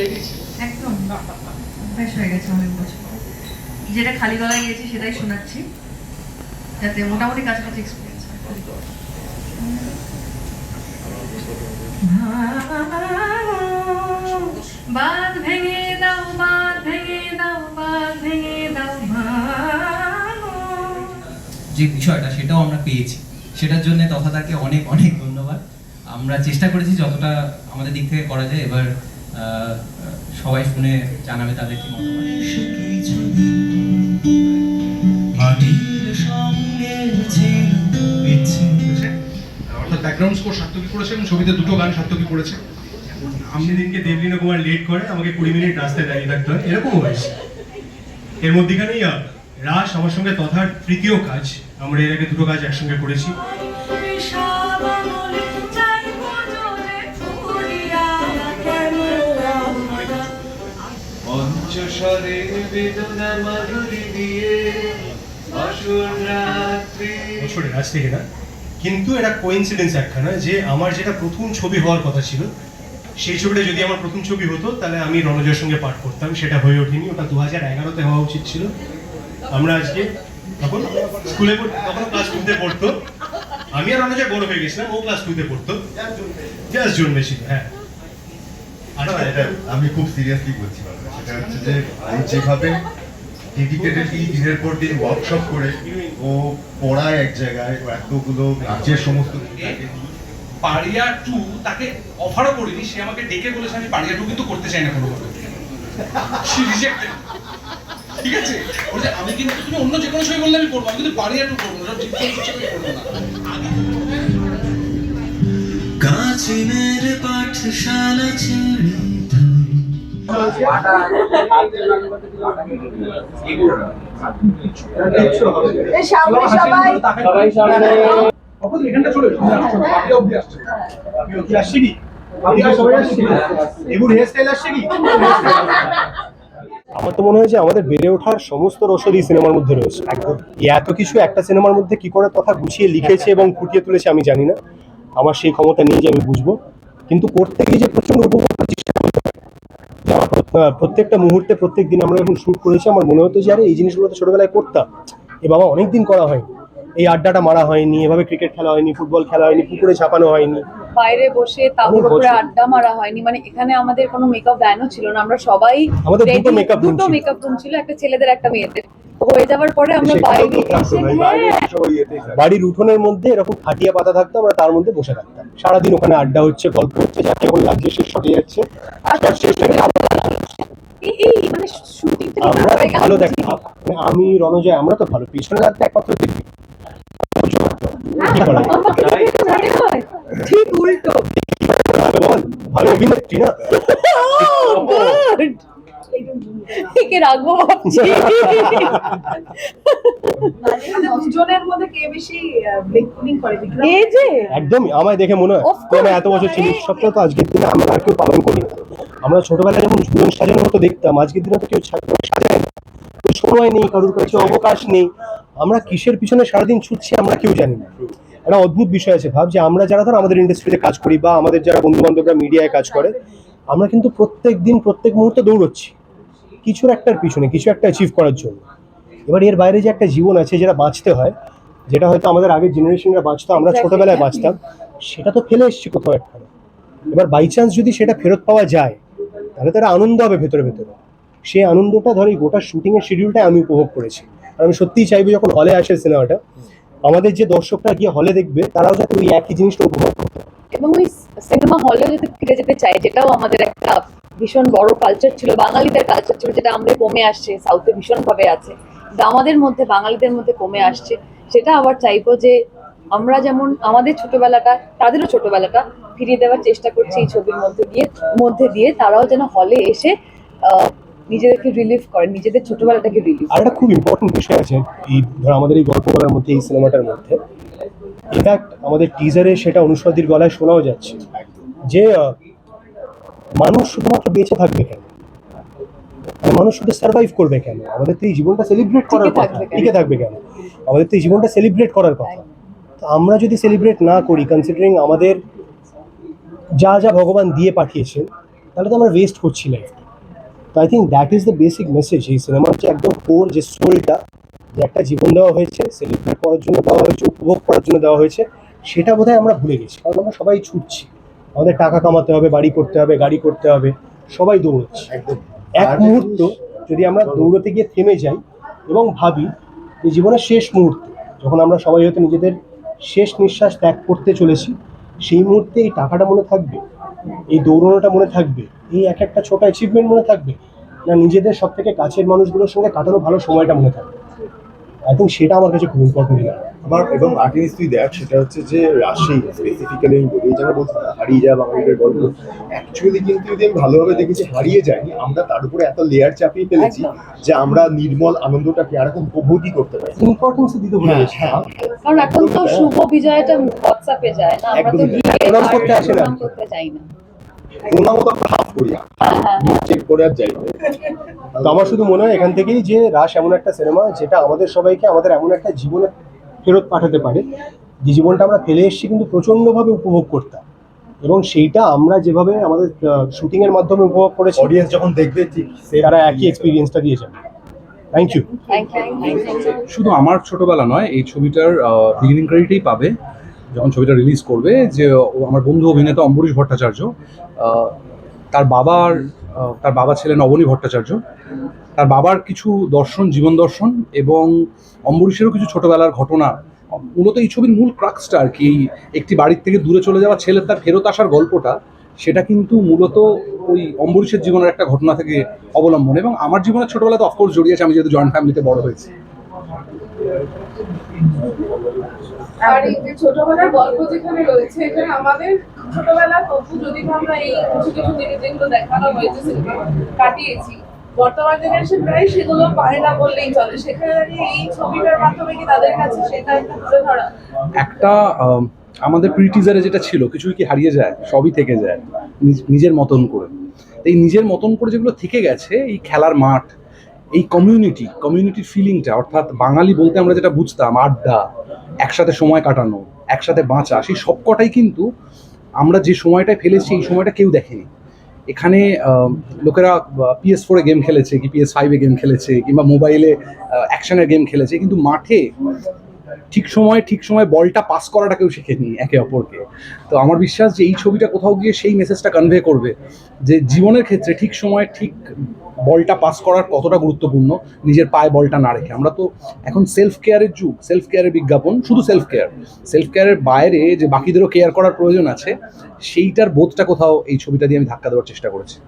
Ready ছিল। একদম বাহ, বাহ, বাহ। অভ্যাস হয়ে গেছে অনেক বছর। যেটা খালি গলায় গিয়েছি সেটাই শোনাচ্ছি। যাতে মোটামুটি কাছাকাছি এক্সপিরিয়েন্স হয়। বাঁধ ভেঙে দাও বাঁধ ভেঙে দাও বাঁধ ভেঙে দাও যে বিষয়টা সেটাও আমরা পেয়েছি। সেটার জন্য তথাতাকে অনেক অনেক ধন্যবাদ। আমরা চেষ্টা করেছি যতটা আমাদের দিক থেকে করা যায়। এবার সবাই শুনে জানাবে তাদের কি অর্থাৎ ব্যাকগ্রাউন্ড স্কোর সার্থকী করেছে এবং ছবিতে দুটো গান সার্থকী করেছে। আমনি দিনকে দেবলীনা কুমার লেট করে, আমাকে কুড়ি মিনিট রাস্তায় দাঁড়িয়ে থাকতে হয়। এরকমও হয়েছে। এর মধ্যেখানেই রাস, আমার সঙ্গে তথার তৃতীয় কাজ। আমরা এর আগে দুটো কাজ একসঙ্গে করেছি। কিন্তু এটা কোইন্সিডেন্স একখানা যে আমার যেটা প্রথম ছবি হওয়ার কথা ছিল, সেই ছবিটা যদি আমার প্রথম ছবি হতো, তাহলে আমি রণজয়ের সঙ্গে পাঠ করতাম, সেটা হয়ে ওঠেনি। ওটা দু হাজার এগারোতে হওয়া উচিত ছিল। আমরা আজকে তখন স্কুলে তখন ক্লাস টুতে পড়তো। আমি আর রণজয় বড় হয়ে গেছিলাম, ও ক্লাস টুতে পড়তো। জাস্ট জন্মেছিল হ্যাঁ। আমি খুব সিরিয়াসলি বলছি সেটা হচ্ছে যে ও যেভাবে ডেডিকেটেডলি দিনের পর দিন ওয়ার্কশপ করে ও পড়ায় এক জায়গায় ও এতগুলো নাচের সমস্ত পারিয়া টু তাকে অফারও করিনি সে আমাকে ডেকে বলেছে আমি পারিয়া টু কিন্তু করতে চাই না কোনো সে রিজেক্টেড ঠিক আছে? বলছে আমি কিন্তু তুমি অন্য যে কোনো ছবি বললে আমি করব আমি কিন্তু পারিয়া টু করব না করব না। আসছে কি আমার তো মনে হয়েছে আমাদের বেড়ে ওঠার সমস্ত রসদই সিনেমার মধ্যে রয়েছে। একদম। এত কিছু একটা সিনেমার মধ্যে কি করে কথা গুছিয়ে লিখেছে এবং ফুটিয়ে তুলেছে আমি জানি না। আমার সেই ক্ষমতা নেই যে আমি বুঝব। কিন্তু করতে গিয়ে যে প্রচণ্ড উপভোগ চেষ্টা করতে প্রত্যেকটা মুহূর্তে প্রত্যেক দিন আমরা যখন শুট করেছি আমার মনে হতো যে আরে এই জিনিসগুলো তো ছোটবেলায় করতাম। এ বাবা অনেক দিন করা হয়নি। এই আড্ডাটা মারা হয়নি এভাবে ক্রিকেট খেলা হয়নি ফুটবল খেলা হয়নি পুকুরে ছাপানো হয়নি। বাইরে বসে অনেক উপরে আড্ডা মারা হয়নি। মানে এখানে আমাদের কোনো মেকআপ ভ্যানও ছিল না। আমরা সবাই আমাদের দুটো। মেকআপ রুম ছিল। একটা ছেলেদের একটা মেয়েদের। হয়ে যাওয়ার পরে আমরা বাইরে বাইরে হ্যাঁ, থাকতো। বাড়ির উঠোনের মধ্যে এরকম খাটিয়া পাতা থাকতো আমরা তার মধ্যে বসে থাকতাম। সারাদিন ওখানে আড্ডা হচ্ছে গল্প হচ্ছে যাকে এখন লাগছে শেষ হয়ে যাচ্ছে এই মানে আমরা ভালো দেখ মানে আমি রণজয় আমরা তো ভালো। পিছনে রাখতে একমাত্র দেখি। ঠিক উল্টো। ভালো অভিনেত্রী না? Oh. একে রাখব ভাবছি। দুজনের মধ্যে কে বেশি ব্রেকিং করে? বিক্রম? এই যে। একদমই আমায় দেখে মনে হয় এত বছর তো আজকের দিনে আমরা আর কেউ পালন করি না। আমরা ছোটবেলায় যখন জীবন সাজানো হতো দেখতাম আজকের দিনে তো কেউ সাজায় না। সময় নেই কারোর কাছে অবকাশ নেই। আমরা কিসের পিছনে সারাদিন ছুটছি আমরা কেউ জানি না। একটা অদ্ভুত বিষয় আছে। ভাব যে আমরা যারা ধর আমাদের ইন্ডাস্ট্রিতে কাজ করি বা আমাদের যারা বন্ধু বান্ধবরা মিডিয়ায় কাজ করে আমরা কিন্তু প্রত্যেক দিন প্রত্যেক মুহূর্তে দৌড়চ্ছি। কিছুর একটার পিছনে কিছু একটা অ্যাচিভ করার জন্য। এবার এর বাইরে যে একটা জীবন আছে যেটা বাঁচতে হয় যেটা হয়তো আমাদের আগের জেনারেশনরা বাঁচতো আমরা ছোটবেলায় বাঁচতাম সেটা তো ফেলে এসছি কোথাও একটা এবার বাই চান্স যদি সেটা ফেরত পাওয়া যায় তাহলে তারা আনন্দ হবে ভেতরে ভেতরে। সেই আনন্দটা ধর এই গোটা শুটিংয়ের এর শিডিউলটাই আমি উপভোগ করেছি। আর আমি সত্যিই চাইব যখন হলে আসে সিনেমাটা আমাদের যে দর্শকরা গিয়ে হলে দেখবে তারাও যাতে ওই একই জিনিসটা উপভোগ করতে। এবং ওই সিনেমা হলে যদি ফিরে যেতে চাই যেটাও আমাদের একটা ভীষণ বড় কালচার ছিল বাঙালিদের কালচার ছিল যেটা আমাদের কমে আসছে সাউথে ভীষণভাবে আছে। আমাদের মধ্যে বাঙালিদের মধ্যে কমে আসছে। সেটা আবার চাইব যে আমরা যেমন আমাদের ছোটবেলাটা তাদেরও ছোটবেলাটা ফিরিয়ে দেওয়ার চেষ্টা করছি এই ছবির মধ্যে দিয়ে মধ্যে দিয়ে। তারাও যেন হলে এসে নিজেদেরকে রিলিফ করে নিজেদের ছোটবেলাটাকে রিলিফ আর একটা খুব ইম্পর্টেন্ট বিষয় আছে এই ধর আমাদের এই গল্প করার মধ্যে এই সিনেমাটার মধ্যে। ইনফ্যাক্ট আমাদের টিজারে সেটা অনুষ্বাদির গলায় শোনাও যাচ্ছে। যে মানুষ শুধুমাত্র বেঁচে থাকবে কেন? আর মানুষ শুধু সার্ভাইভ করবে কেন? আমাদের তো এই জীবনটা সেলিব্রেট করার কথা। টিকে থাকবে কেন? আমাদের তো এই জীবনটা সেলিব্রেট করার কথা। তো আমরা যদি সেলিব্রেট না করি কনসিডারিং আমাদের যা যা ভগবান দিয়ে পাঠিয়েছেন তাহলে তো আমরা ওয়েস্ট করছি লাইফটা তো I think that is the basic message এই সিনেমার যে একদম কোর যে সোলটা যে একটা জীবন দেওয়া হয়েছে সেলিব্রেট করার জন্য দেওয়া হয়েছে উপভোগ করার জন্য দেওয়া হয়েছে সেটা বোধহয় আমরা ভুলে গেছি। কারণ আমরা সবাই ছুটছি। আমাদের টাকা কামাতে হবে বাড়ি করতে হবে গাড়ি করতে হবে সবাই দৌড়চ্ছে। এক মুহূর্ত যদি আমরা দৌড়তে গিয়ে থেমে যাই এবং ভাবি যে জীবনের শেষ মুহূর্ত যখন আমরা সবাই হয়তো নিজেদের শেষ নিঃশ্বাস ত্যাগ করতে চলেছি সেই মুহূর্তে এই টাকাটা মনে থাকবে এই দৌড়নোটা মনে থাকবে এই এক একটা ছোট অ্যাচিভমেন্ট মনে থাকবে না নিজেদের সব থেকে কাছের মানুষগুলোর সঙ্গে কাটানো ভালো সময়টা মনে থাকবে। আই থিঙ্ক সেটা আমার কাছে খুব ইম্পর্টেন্ট লাগে আমার এবং আর্টিস্ট তুই দেখ সেটা হচ্ছে যে রাশি স্পেসিফিক্যালি আমি বলি এই যেন বলছি না, হারিয়ে যা বাঙালিদের গল্প অ্যাকচুয়ালি কিন্তু যদি আমি ভালোভাবে দেখেছি হারিয়ে যায়নি আমরা তার উপরে এত লেয়ার চাপিয়ে ফেলেছি যে আমরা নির্মল আনন্দটাকে আর এখন উপভোগই করতে পারি ইম্পর্টেন্স দিতে ভুলে গেছি হ্যাঁ। কারণ এখন তো শুভ বিজয়টা হোয়াটসঅ্যাপে যায় না আমরা তো প্রণাম করতে আসে না। করতে যাই না। প্রণামও তো আমরা হাফ করি চেক করে আর যাই তো আমার শুধু মনে হয় এখান থেকেই যে রাস এমন একটা সিনেমা যেটা আমাদের সবাইকে আমাদের এমন একটা জীবনে ফেরত পাঠাতে পারে। যে জীবনটা আমরা ফেলে এসেছি কিন্তু প্রচণ্ডভাবে উপভোগ করতাম। এবং সেইটা আমরা যেভাবে আমাদের শুটিং এর মাধ্যমে উপভোগ করেছি অডিয়েন্স যখন দেখবে ঠিক তারা একই এক্সপিরিয়েন্সটা দিয়ে যাবে। থ্যাংক ইউ শুধু আমার ছোটবেলা নয় এই ছবিটার বিগিনিং ক্রেডিটেই পাবে যখন ছবিটা রিলিজ করবে যে ও আমার বন্ধু অভিনেতা অম্বরীশ ভট্টাচার্য তার বাবার তার বাবা ছিলেন অবনী ভট্টাচার্য তার বাবার কিছু দর্শন, জীবন দর্শন এবং অম্বরীশেরও কিছু ছোটবেলার ঘটনা। মূলত এই ছবির মূল ক্রাক্সটা আর কি একটি বাড়ির থেকে দূরে চলে যাওয়া ছেলের তার ফেরত আসার গল্পটা, সেটা কিন্তু মূলত ওই অম্বরীশের জীবনের একটা ঘটনা থেকে অবলম্বন এবং আমার জীবনের ছোটবেলা তো অফকোর্স জড়িয়েছে আমি যেহেতু জয়েন্ট ফ্যামিলিতে বড় হয়েছি। আর এই যে ছোটবেলার গল্প যেখানে রয়েছে, এখানে আমাদের ছোটবেলা তবু যদি আমরা এই কিছু কিছু দেখানো হয়েছে কাটিয়েছি। বর্তমান জেনারেশন প্রায় সেগুলো পায় না বললেই চলে। সেখানে এই ছবিটার মাধ্যমে কি তাদের কাছে সেটা একটা তুলে ধরা? একটা আমাদের প্রিটিজারে যেটা ছিল, কিছুই কি হারিয়ে যায়, সবই থেকে যায় নিজের মতন করে। এই নিজের মতন করে যেগুলো থেকে গেছে, এই খেলার মাঠ, এই কমিউনিটি কমিউনিটির ফিলিংটা অর্থাৎ বাঙালি বলতে আমরা যেটা বুঝতাম, আড্ডা, একসাথে সময় কাটানো, একসাথে বাঁচা, সেই সবকটাই কিন্তু আমরা যে সময়টায় ফেলেছি, এই সময়টা কেউ দেখেনি। এখানে লোকেরা পিএস ফোরে গেম খেলেছে, কি পিএস ফাইভে গেম খেলেছে, কিংবা মোবাইলে অ্যাকশনের গেম খেলেছে, কিন্তু মাঠে ঠিক সময় ঠিক সময় বলটা পাস করাটা কেউ শেখেনি একে অপরকে। তো আমার বিশ্বাস যে এই ছবিটা কোথাও গিয়ে সেই মেসেজটা কনভে করবে যে জীবনের ক্ষেত্রে ঠিক সময়, ঠিক বলটা পাস করার কতটা গুরুত্বপূর্ণ? নিজের পায়ে বলটা না রেখে। আমরা তো এখন সেলফ কেয়ারের যুগ। সেলফ কেয়ারের বিজ্ঞাপন শুধু সেলফ কেয়ার সেলফ কেয়ারের বাইরে যে বাকিদেরও কেয়ার করার প্রয়োজন আছে সেইটার বোধটা কোথাও এই ছবিটা দিয়ে আমি ধাক্কা দেওয়ার চেষ্টা করেছি।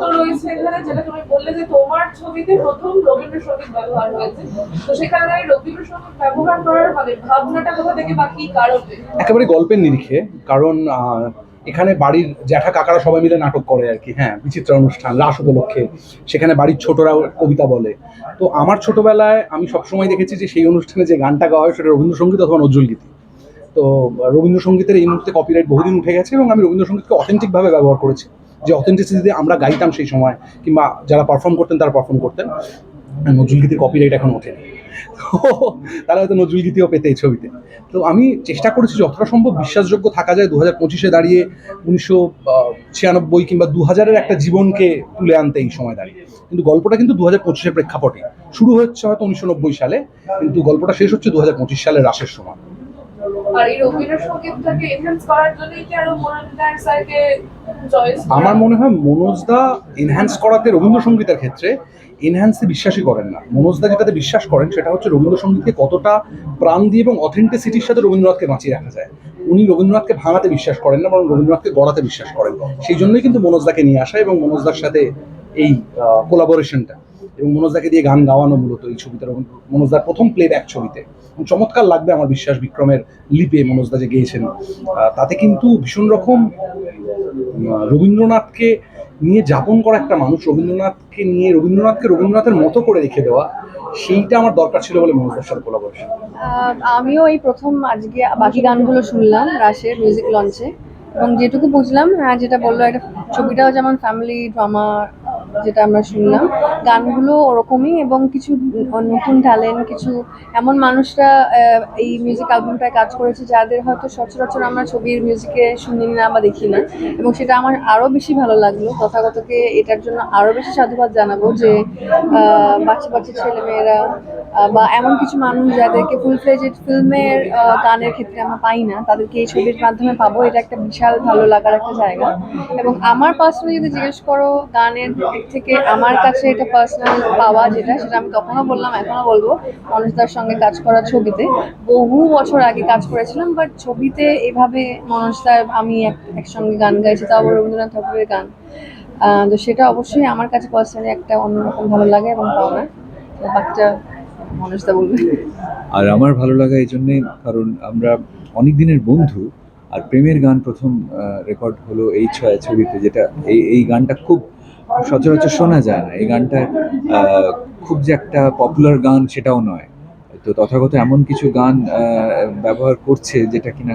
তো রয়েছে এখানে যেটা তুমি বললে যে তোমার ছবিতে প্রথম রবীন্দ্রসঙ্গীত ব্যবহার হয়েছে। তো সেখানে রবীন্দ্রসঙ্গীত ব্যবহার করার মানে ভাবনাটা কোথা থেকে বা কি কারণে? একেবারে গল্পের নিরিখে। কারণ এখানে বাড়ির জ্যাঠা কাকারা সবাই মিলে নাটক করে আর কি হ্যাঁ বিচিত্র অনুষ্ঠান, রাস উপলক্ষে। সেখানে বাড়ির ছোটরা কবিতা বলে। তো আমার ছোটবেলায় আমি সবসময় দেখেছি যে সেই অনুষ্ঠানে যে গানটা গাওয়া হয়, সেটা রবীন্দ্রসঙ্গীত অথবা নজরুলগীতি। তো রবীন্দ্রসঙ্গীতের এই মুহূর্তে কপিরাইট বহুদিন উঠে গেছে এবং আমি রবীন্দ্রসঙ্গীতকে অথেন্টিকভাবে ব্যবহার করেছি। যে অথেন্টিসিটি আমরা গাইতাম সেই সময়, কিংবা যারা পারফর্ম করতেন, তারা পারফর্ম করতেন। নজরুলগীতির কপিরাইট এখন ওঠেনি। তো তারা হয়তো নজরুলগীতিও পেতে এই ছবিতে। তো আমি চেষ্টা করেছি যতটা সম্ভব বিশ্বাসযোগ্য থাকা যায় দু হাজার পঁচিশে দাঁড়িয়ে উনিশশো ছিয়ানব্বই কিংবা দু হাজারের একটা জীবনকে তুলে আনতে এই সময় দাঁড়িয়ে। কিন্তু গল্পটা কিন্তু দু হাজার পঁচিশের প্রেক্ষাপটে। শুরু হচ্ছে হয়তো উনিশশো নব্বই সালে কিন্তু গল্পটা শেষ হচ্ছে দু হাজার পঁচিশ সালের রাসের সময়। আমার মনে হয় মনোজদা এনহ্যান্স করাতে রবীন্দ্রসঙ্গীতের ক্ষেত্রে এনহ্যান্সে বিশ্বাসই করেন না। মনোজদা যেটাতে বিশ্বাস করেন, সেটা হচ্ছে রবীন্দ্রসঙ্গীতকে কতটা প্রাণ দিয়ে এবং অথেন্টিসিটির সাথে রবীন্দ্রনাথকে বাঁচিয়ে রাখা যায়। উনি রবীন্দ্রনাথকে ভাঙাতে বিশ্বাস করেন না, বরং রবীন্দ্রনাথকে গড়াতে বিশ্বাস করেন। সেই জন্যই কিন্তু মনোজদাকে নিয়ে আসা এবং মনোজদার সাথে এই কোলাবোরেশনটা এবং মনোজদাকে দিয়ে গান গাওয়ানো মূলত এই ছবিতে। মনোজদার প্রথম প্লেব্যাক ছবিতে। চমৎকার লাগবে আমার বিশ্বাস বিক্রমের লিপে মনোজদা যে গেয়েছেন। তাতে কিন্তু ভীষণ রকম রবীন্দ্রনাথকে নিয়ে যাপন করা একটা মানুষ রবীন্দ্রনাথকে নিয়ে, রবীন্দ্রনাথকে রবীন্দ্রনাথের মতো করে রেখে দেওয়া, সেইটা আমার দরকার ছিল বলে মনোজদার সাথে কোলাবোরেশন। আমিও এই প্রথম আজকে বাকি গানগুলো শুনলাম রাশের মিউজিক লঞ্চে এবং যেটুকু বুঝলাম হ্যাঁ যেটা বলল, একটা ছবিটাও যেমন ফ্যামিলি ড্রামা যেটা আমরা শুনলাম। গানগুলো ওরকমই এবং কিছু নতুন ট্যালেন্ট কিছু এমন মানুষরা এই মিউজিক অ্যালবামটায় কাজ করেছে যাদের হয়তো সচরাচর আমরা ছবির মিউজিকে শুনি না বা দেখি না। এবং সেটা আমার আরও বেশি ভালো লাগল। তথাগতকে এটার জন্য আরও বেশি সাধুবাদ জানাব যে বাচ্চা বাচ্চা ছেলেমেয়েরা বা এমন কিছু মানুষ যাদেরকে ফুল ফ্লেজেড ফিল্মের গানের ক্ষেত্রে আমরা পাই না, তাদেরকে এই ছবির মাধ্যমে পাবো। এটা একটা বিশাল ভালো লাগার একটা জায়গা। এবং আমার পার্সোনালি যদি জিজ্ঞেস করো, গানের দিক থেকে আমার কাছে এটা পার্সোনাল পাওয়া যেটা, সেটা আমি তখনও বললাম এখনও বলব। মনোজদার সঙ্গে কাজ করা ছবিতে। বহু বছর আগে কাজ করেছিলাম বাট ছবিতে এভাবে মনোজদার আমি এক- একসঙ্গে গান গাইছি, তাও রবীন্দ্রনাথ ঠাকুরের গান। তো সেটা অবশ্যই আমার কাছে পার্সোনালি একটা অন্যরকম ভালো লাগে এবং পাওনা। বাকিটা মনোজদা বলবে। আর আমার ভালো লাগা এই জন্যে, কারণ আমরা অনেক দিনের বন্ধু, আর প্রেমের গান প্রথম রেকর্ড হলো এই ছয় ছবিতে, যেটা এই এই গানটা খুব সচরাচর শোনা যায় না। এই গানটা খুব যে একটা পপুলার গান সেটাও নয়। তো তথাগত এমন কিছু গান ব্যবহার করছে যেটা কিনা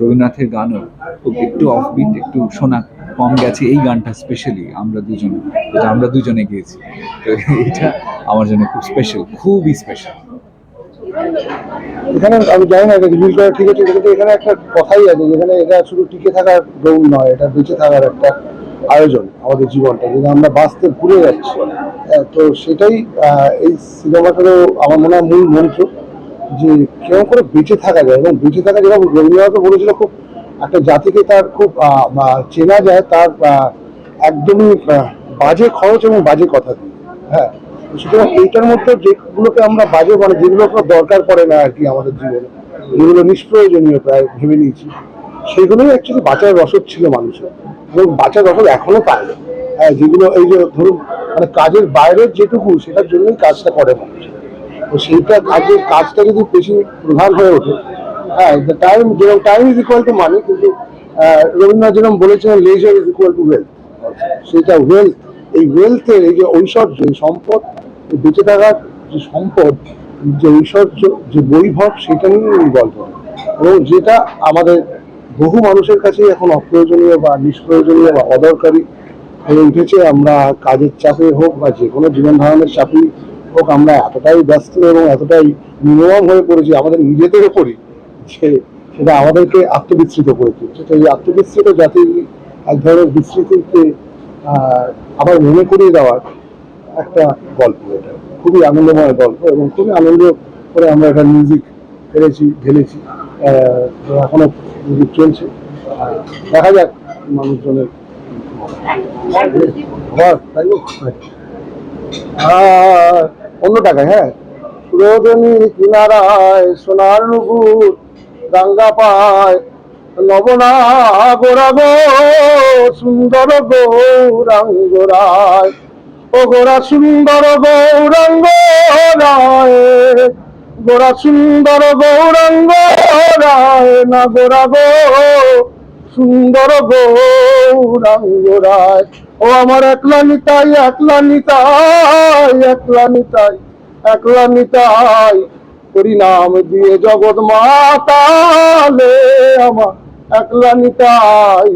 রবীন্দ্রনাথের গানও খুব একটু অফবিট একটু শোনা কম গেছে। এই গানটা স্পেশালি আমরা দুজন যেটা আমরা দুজনে গিয়েছি। তো এটা আমার জন্য খুব স্পেশাল খুবই স্পেশাল এখানে আমি জানি না, এটা করা ঠিক আছে এখানে একটা কথাই আছে, যেখানে এটা শুধু টিকে থাকার নয়, এটা বেঁচে থাকার একটা আয়োজন আমাদের জীবনটা যেটা আমরা বাঁচতে ভুলে যাচ্ছি। আহ, তো সেটাই এই সিনেমাটারও আমার মনে হয় মূল মন্ত্র যে কেমন করে বেঁচে থাকা যায়। এবং বেঁচে থাকা যেরকম রবীন্দ্রনাথও বলেছিল খুব একটা জাতিকে তার খুব চেনা যায় তার একদমই বাজে খরচ এবং বাজে কথা। দিয়ে হ্যাঁ সুতরাং এইটার মধ্যে যেগুলোকে আমরা বাজে মানে যেগুলো দরকার পড়ে না আর কি আমাদের জীবনে যেগুলো নিষ্প্রয়োজনীয় প্রায় ভেবে নিয়েছি সেগুলোই অ্যাকচুয়ালি বাঁচার রসদ ছিল মানুষের। এবং বাঁচার রসদ এখনও পায় না হ্যাঁ যেগুলো এই যে ধরুন মানে কাজের বাইরের যেটুকু, সেটার জন্যই কাজটা করে মানুষ। তো সেইটা কাজের কাজটা যদি বেশি প্রধান হয়ে ওঠে হ্যাঁ টাইম যেরকম time is equal to money কিন্তু রবীন্দ্রনাথ যেরকম বলেছিলেন leisure is equal to wealth সেটা ওয়েলথ এই ওয়েলথের এই যে ঐশ্বর্য সম্পদ বেঁচে থাকার যে সম্পদ, যে ঐশ্বর্য, যে বৈভব, সেটা নিয়ে গল্প এবং যেটা আমাদের বহু মানুষের কাছেই এখন অপ্রয়োজনীয় বা নিষ্প্রয়োজনীয় বা অদরকারি হয়ে উঠেছে। আমরা কাজের চাপে হোক বা যে কোনো জীবন ধারণের চাপেই হোক, আমরা এতটাই ব্যস্ত এবং এতটাই নির্মম হয়ে পড়েছি আমাদের নিজেদের ওপরই যে সেটা আমাদেরকে আত্মবিস্মৃত করে তুলছে। তো এই আত্মবিস্মৃত জাতির এক ধরনের বিস্মৃতিকে আবার মনে করিয়ে দেওয়ার একটা গল্প এটা। খুবই আনন্দময় গল্প এবং খুবই আনন্দ করে আমরা এটা মিউজিক ফেলেছি ঢেলেছি। এখনও চলছে, দেখা যাক মানুষজনের ঘর অন্য টাকায় হ্যাঁ। রোদনীর কিনারায় সোনার নুপুর গঙ্গা পায় নবনা গোরা গো সুন্দর গৌরাঙ্গ রায়। ও গোরা সুন্দর গৌরাঙ্গ রায়। গোরা সুন্দর গৌরাঙ্গ, রায় না গোরা গো। সুন্দর গৌরাঙ্গ রায়। ও আমার একলা নিতাই একলা নিতাই একলা নিতাই একলা নিতাই। পরিণাম দিয়ে জগৎ মাতালে আমার একলা নিতাই।